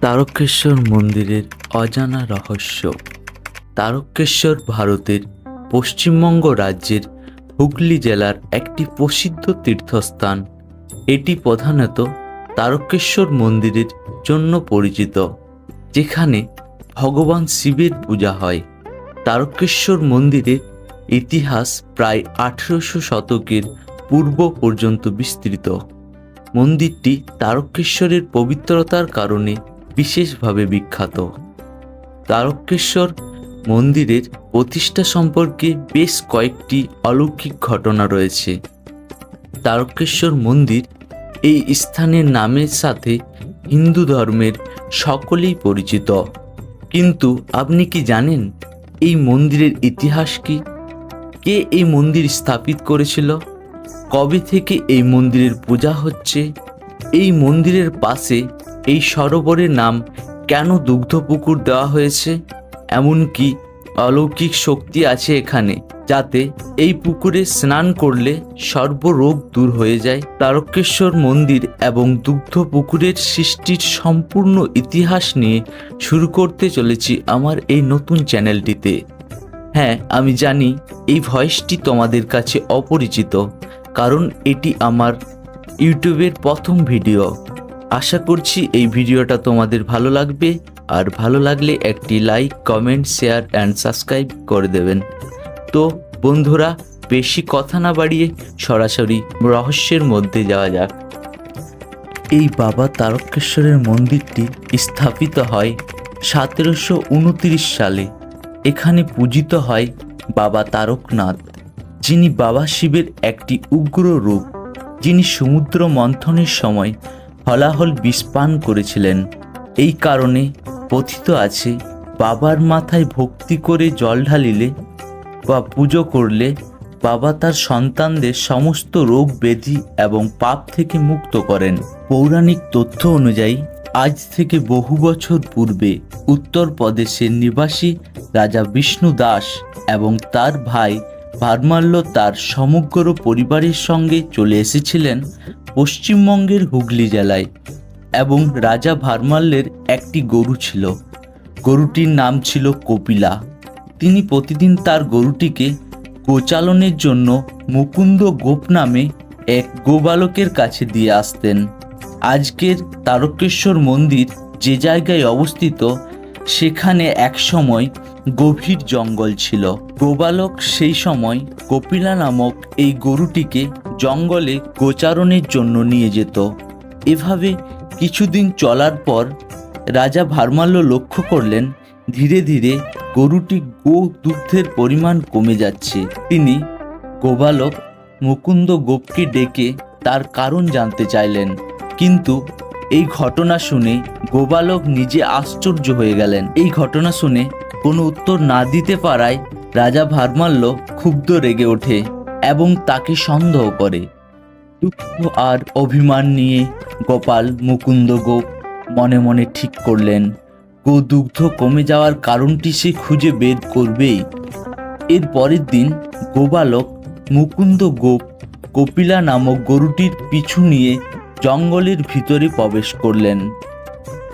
তারকেশ্বর মন্দিরের অজানা রহস্য। তারকেশ্বর ভারতের পশ্চিমবঙ্গ রাজ্যের হুগলি জেলার একটি প্রসিদ্ধ তীর্থস্থান। এটি প্রধানত তারকেশ্বর মন্দিরের জন্য পরিচিত, যেখানে ভগবান শিবের পূজা হয়। তারকেশ্বর মন্দিরের ইতিহাস প্রায় আঠেরোশো শতকের পূর্ব পর্যন্ত বিস্তৃত। মন্দিরটি তারকেশ্বরের পবিত্রতার কারণে বিশেষভাবে বিখ্যাত। তারকেশ্বর মন্দিরের প্রতিষ্ঠা সম্পর্কে বেশ কয়েকটি অলৌকিক ঘটনা রয়েছে। তারকেশ্বর মন্দির এই স্থানের নামের সাথে হিন্দু ধর্মের সকলেই পরিচিত। কিন্তু আপনি কি জানেন এই মন্দিরের ইতিহাস কি? কে এই মন্দির স্থাপিত করেছিল? কবে থেকে এই মন্দিরের পূজা হচ্ছে? এই মন্দিরের পাশে এই সরোবরের নাম কেন দুগ্ধপুকুর দেওয়া হয়েছে? এমনকি অলৌকিক শক্তি আছে এখানে যাতে এই পুকুরে স্নান করলে সর্বরোগ দূর হয়ে যায়? তারকেশ্বর মন্দির এবং দুগ্ধ পুকুরের সৃষ্টির সম্পূর্ণ ইতিহাস নিয়ে শুরু করতে চলেছি আমার এই নতুন চ্যানেলটিতে। হ্যাঁ আমি জানি এই ভয়েসটি তোমাদের কাছে অপরিচিত, কারণ এটি আমার ইউটিউবের প্রথম ভিডিও। আশা করছি এই ভিডিওটা তোমাদের ভালো লাগবে। আর ভালো লাগলে একটি like, comment, share and subscribe করে দেবেন। তো বন্ধুরা, বেশি কথা না বাড়িয়ে সরাসরি রহস্যের মধ্যে যাওয়া যাক। এই বাবা তারকেশ্বরের মন্দিরটি স্থাপিত হয় সতেরোশো উনত্রিশ সালে। এখানে পূজিত হয় বাবা তারকনাথ, যিনি বাবা শিবের একটি উগ্র রূপ, যিনি সমুদ্র মন্থনের সময় হলাহল বিষপান করেছিলেন। এই কারণে কথিত আছে, বাবার মাথায় ভক্তি করে জল ঢালিলে বা পুজো করলে বাবা তার সন্তানদের সমস্ত রোগ ব্যাধি এবং পাপ থেকে মুক্ত করেন। পৌরাণিক তথ্য অনুযায়ী, আজ থেকে বহু বছর পূর্বে উত্তরপ্রদেশের নিবাসী রাজা বিষ্ণু দাস এবং তার ভাই ভারমাল্য তার সমগ্র পরিবারের সঙ্গে চলে এসেছিলেন পশ্চিমবঙ্গের হুগলি জেলায় এবং রাজা ভারমাল্যের একটি গরু ছিল। গরুটির নাম ছিল কপিলা। তিনি প্রতিদিন তার গরুটিকে গোচালনের জন্য মুকুন্দ গোপ নামে এক গোবালকের কাছে দিয়ে আসতেন। আজকের তারকেশ্বর মন্দির যে জায়গায় অবস্থিত, সেখানে একসময় গভীর জঙ্গল ছিল। গোবালক সেই সময় কপিলা নামক এই গরুটিকে জঙ্গলে গোচারণের জন্য নিয়ে যেত। এভাবে কিছুদিন চলার পর রাজা ভারমাল্য লক্ষ্য করলেন, ধীরে ধীরে গরুটি গো দুগ্ধের পরিমাণ কমে যাচ্ছে। তিনি গোবালক মুকুন্দ গোপকে ডেকে তার কারণ জানতে চাইলেন। কিন্তু এই ঘটনা শুনে গোবালক নিজে আশ্চর্য হয়ে গেলেন। এই ঘটনা শুনে কোনো উত্তর না দিতে পারায় রাজা ভারমাল্য ক্ষুব্ধ রেগে ওঠে এবং তাকে সন্দেহ করে। দুঃখ আর অভিমান নিয়ে গোপাল মুকুন্দ গোপ মনে মনে ঠিক করলেন, গো দুগ্ধ কমে যাওয়ার কারণটি সে খুঁজে বের করবেই। এর পরের দিন গোবালক মুকুন্দ গোপ কপিলা নামক গরুটির পিছু নিয়ে জঙ্গলের ভিতরে প্রবেশ করলেন।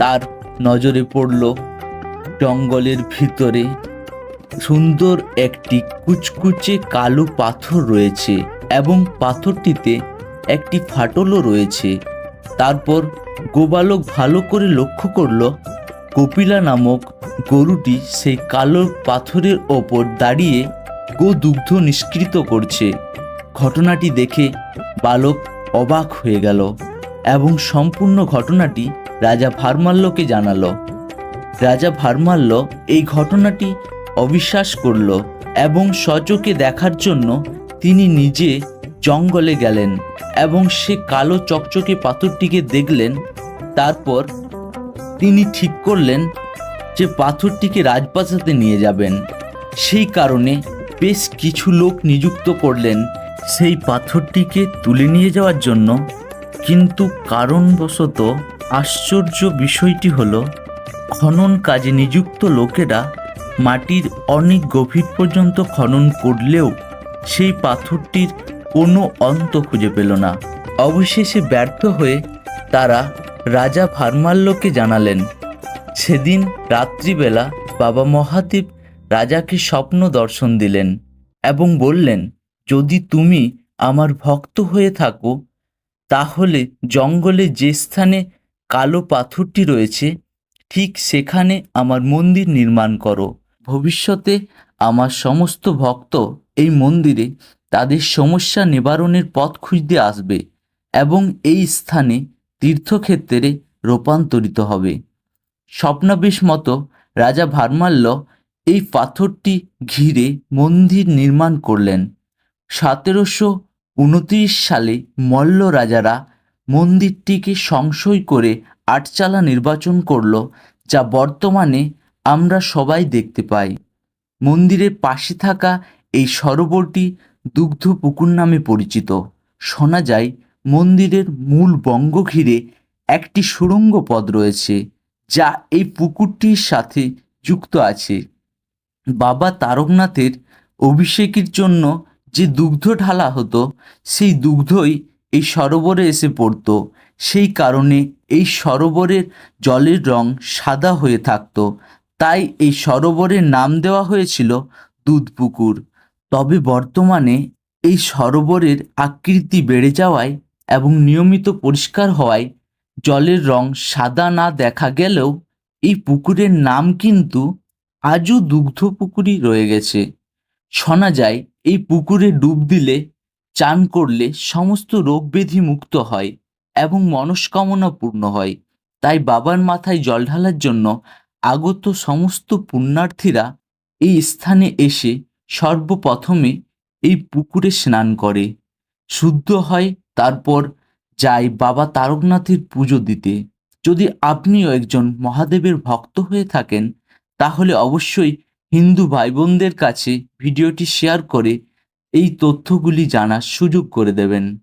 তার নজরে পড়ল, জঙ্গলের ভিতরে সুন্দর একটি কুচকুচে কালো পাথর রয়েছে এবং পাথরটিতে একটি ফাটলও রয়েছে। তারপর গোবালক ভালো করে লক্ষ্য করল কপিলা নামক গরুটি সেই কালো পাথরের ওপর দাঁড়িয়ে গো দুগ্ধ নিষ্কৃত করছে। ঘটনাটি দেখে বালক অবাক হয়ে গেল এবং সম্পূর্ণ ঘটনাটি রাজা ভারমাল্যকে জানালো। রাজা ভারমাল্য এই ঘটনাটি অবিশ্বাস করল এবং সচকে দেখার জন্য তিনি নিজে জঙ্গলে গেলেন এবং সে কালো চকচকে পাথরটিকে দেখলেন। তারপর তিনি ঠিক করলেন যে পাথরটিকে রাজপ্রাসাদে নিয়ে যাবেন। সেই কারণে বেশ কিছু লোক নিযুক্ত করলেন সেই পাথরটিকে তুলে নিয়ে যাওয়ার জন্য। কিন্তু কারণবশত আশ্চর্য বিষয়টি হলো, খনন কাজে নিযুক্ত লোকেরা মাটির অনেক গভীর পর্যন্ত খনন করলেও সেই পাথরটির কোনো অন্ত খুঁজে পেল না। অবশেষে ব্যর্থ হয়ে তারা রাজা ভারমাল্যকে জানালেন, সেদিন রাত্রিবেলা বাবা মহাদেব রাজাকে স্বপ্ন দর্শন দিলেন এবং বললেন, যদি তুমি আমার ভক্ত হয়ে থাকো, তাহলে জঙ্গলে যে স্থানে কালো পাথরটি রয়েছে, ঠিক সেখানে আমার মন্দির নির্মাণ করো। ভবিষ্যতে আমার সমস্ত ভক্ত এই মন্দিরে তাদের সমস্যা নিবারণের পথ খুঁজতে আসবে এবং এই স্থানে তীর্থক্ষেত্রে রূপান্তরিত হবে। স্বপ্নাবেশ মতো রাজা ভারমাল্য এই পাথরটি ঘিরে মন্দির নির্মাণ করলেন। সতেরোশো উনত্রিশ সালে মল্ল রাজারা মন্দিরটিকে সংশয় করে আটচালা নির্বাচন করল, যা বর্তমানে আমরা সবাই দেখতে পাই। মন্দিরের পাশে থাকা এই সরোবরটি দুগ্ধ পুকুর নামে পরিচিত। শোনা যায়, মন্দিরের মূল বঙ্গ ঘিরে একটি সুড়ঙ্গ পদ রয়েছে, যা এই পুকুরটির সাথে যুক্ত আছে। বাবা তারকনাথের অভিষেকের জন্য যে দুগ্ধ ঢালা হতো, সেই দুগ্ধই এই সরোবরে এসে পড়তো। সেই কারণে এই সরোবরের জলের রং সাদা হয়ে থাকতো। তাই এই সরোবরের নাম দেওয়া হয়েছিল দুধ পুকুর তবে বর্তমানে এই সরোবরের আকৃতি বেড়ে যাওয়ায় এবং নিয়মিত পরিষ্কার হওয়ায় জলের রং সাদা না দেখা গেলেও এই পুকুরের নাম কিন্তু আজও দুগ্ধ পুকুরই রয়ে গেছে। শোনা যায়, এই পুকুরে ডুব দিলে, চান করলে সমস্ত রোগ ব্যাধি মুক্ত হয় এবং মনস্কামনা পূর্ণ হয়। তাই বাবার মাথায় জল ঢালার জন্য আগত সমস্ত পুণ্যার্থীরা এই স্থানে এসে সর্বপ্রথমে এই পুকুরে স্নান করে। শুদ্ধ হয় তারপর যায় বাবা তারকনাথের পুজো দিতে। যদি আপনিও একজন মহাদেবের ভক্ত হয়ে থাকেন, তাহলে অবশ্যই হিন্দু ভাই বোনদের কাছে ভিডিওটি শেয়ার করে এই তথ্যগুলি জানার সুযোগ করে দেবেন।